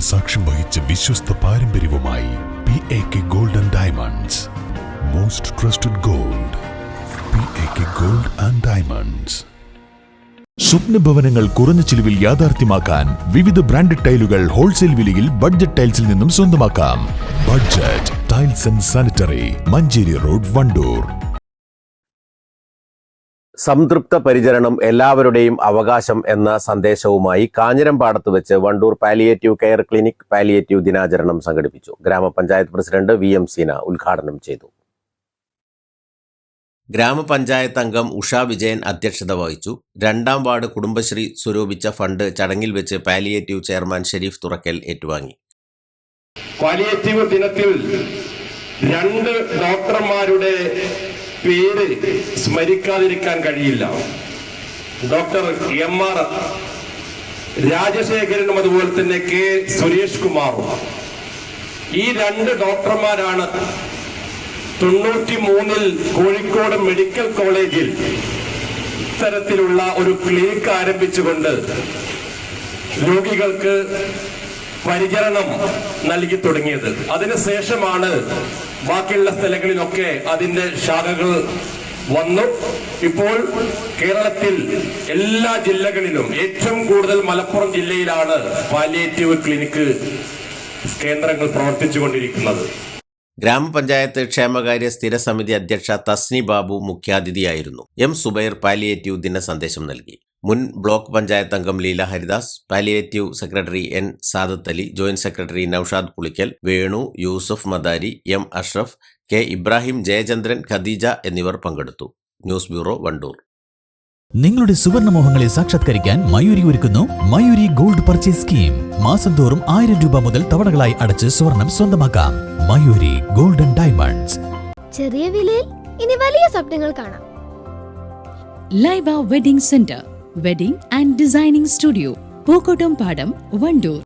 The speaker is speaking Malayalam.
സാക്ഷ്യം വഹിച്ച വിശ്വസ്ത പാരമ്പര്യവുമായി P A K gold and diamonds most trusted gold P A K gold and diamonds സ്വപ്ന ഭവനങ്ങൾ കുറഞ്ഞ ചിലവിൽ യാഥാർത്ഥ്യമാക്കാൻ വിവിധ ബ്രാൻഡഡ് ടൈലുകൾ ഹോൾസെയിൽ വിലയിൽ ബഡ്ജറ്റ് ടൈൽസിൽ നിന്നും സ്വന്തമാക്കാം. Budget tiles and sanitary Manjeri road Wandoor. സംതൃപ്ത പരിചരണം എല്ലാവരുടെയും അവകാശം എന്ന സന്ദേശവുമായി കാഞ്ഞിരമ്പാടത്ത് വെച്ച് Wandoor palliative care clinic palliative ദിനാചരണം സംഘടിപ്പിച്ചു. ഗ്രാമപഞ്ചായത്ത് പ്രസിഡന്റ് വി എം സീന ഉദ്ഘാടനം ചെയ്തു. ഗ്രാമപഞ്ചായത്ത് അംഗം ഉഷ വിജയൻ അധ്യക്ഷത വഹിച്ചു. രണ്ടാം വാർഡ് കുടുംബശ്രീ സ്വരൂപിച്ച ഫണ്ട് ചടങ്ങിൽ വെച്ച് പാലിയേറ്റീവ് ചെയർമാൻ ഷെരീഫ് തുറക്കൽ ഏറ്റുവാങ്ങി. പാലിയേറ്റീവ് ദിനത്തിൽ രണ്ട് ഡോക്ടർമാരുടെ പേര് സ്മരിക്കാതിരിക്കാൻ കഴിയില്ല. ഡോക്ടർ എം ആർ രാജശേഖരനും അതുപോലെ തന്നെ കെ സുരേഷ് കുമാറും. ഈ രണ്ട് ഡോക്ടർമാരാണ് തൊണ്ണൂറ്റി മൂന്നിൽ കോഴിക്കോട് മെഡിക്കൽ കോളേജിൽ ഇത്തരത്തിലുള്ള ഒരു ക്ലിനിക്ക് ആരംഭിച്ചുകൊണ്ട് രോഗികൾക്ക് പരിചരണം നൽകി തുടങ്ങിയത്. അതിനുശേഷമാണ് ബാക്കിയുള്ള സ്ഥലങ്ങളിലൊക്കെ അതിന്റെ ശാഖകൾ വന്നു. ഇപ്പോൾ കേരളത്തിൽ എല്ലാ ജില്ലകളിലും ഏറ്റവും കൂടുതൽ മലപ്പുറം ജില്ലയിലാണ് പാലിയേറ്റീവ് ക്ലിനിക്ക് കേന്ദ്രങ്ങൾ പ്രവർത്തിച്ചുകൊണ്ടിരിക്കുന്നത്. ഗ്രാമപഞ്ചായത്ത് ക്ഷേമകാര്യ സ്ഥിര സമിതി അധ്യക്ഷ തസ്നി ബാബു മുഖ്യാതിഥിയായിരുന്നു. എം സുബൈർ പാലിയേറ്റീവ് ദിന സന്ദേശം നൽകി. മുൻ ബ്ലോക്ക് പഞ്ചായത്ത് അംഗം Leela Haridas palliative secretary N Sadath Ali joint secretary Noushad Pulikkal Venu Yusuf Madari M Ashraf K Ibrahim Jayachandran Khadeeja എന്നിവർ പങ്കെടുത്തു. News bureau Wandoor. നിങ്ങളുടെ സുവർണമോഹങ്ങളെ സാക്ഷാത്കരിക്കാൻ മയൂരി ഒരുക്കുന്നു മയൂരി ഗോൾഡ് പർച്ചേസ് സ്കീം. മാസം തോറും ആയിരം രൂപ മുതൽ തവണകളായി അടച്ച് സ്വർണം സ്വന്തമാക്കാം. Mayoori golden diamonds. ചെറിയ വിലയിൽ ഇനി വലിയ സ്വപ്നങ്ങൾ കാണാം. Laiba wedding centre. Wedding and designing studio Pookkottumpadam Wandoor